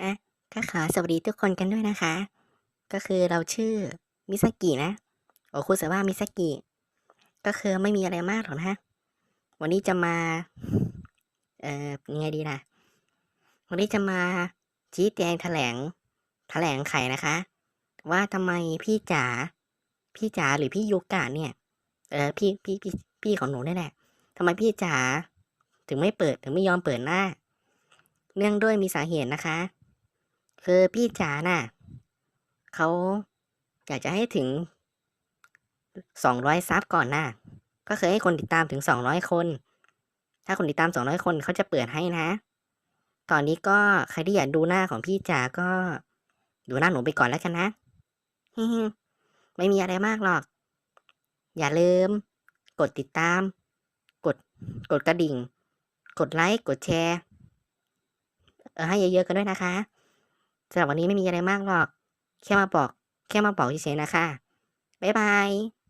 อะก็ขอสวัสดีทุกคนกันด้วยนะคะ ก็คือเราชื่อมิซากินะโอคุซาวะมิซากิก็คือไม่มีอะไรมากหรอกนะวันนี้จะมา เอ่อยังไงดีล่ะวันนี้จะมาชี้แจงแถลง แถลงไขนะคะ ว่าทำไมพี่จ๋าพี่จ๋าหรือพี่ยูกะเนี่ย เออพี่พี่พี่พี่ของหนูนี่แหละทำไมพี่จ๋าถึงไม่เปิดถึงไม่ยอมเปิดหน้า เนื่องด้วยมีสาเหตุนะคะ คือพี่จ๋าน่ะเขาอยากจะให้ถึงสองร้อยซับก่อนน่ะ ก็คือให้คนติดตามถึงสองร้อยคน ถ้าคนติดตามสองร้อยคนเขาจะเปิดให้นะ ตอนนี้ก็ใครที่อยากดูหน้าของพี่จ๋าก็ดูหน้าหนูไปก่อนแล้วกันนะไม่มีอะไรมากหรอก อย่าลืม กดติดตาม กด กดกระดิ่ง กดไลค์ กดแชร์ ให้เยอะๆกันด้วยนะคะ สำหรับวันนี้ไม่มีอะไรมากหรอก แค่มาบอก แค่มาบอกเฉยๆนะคะ บ๊ายบาย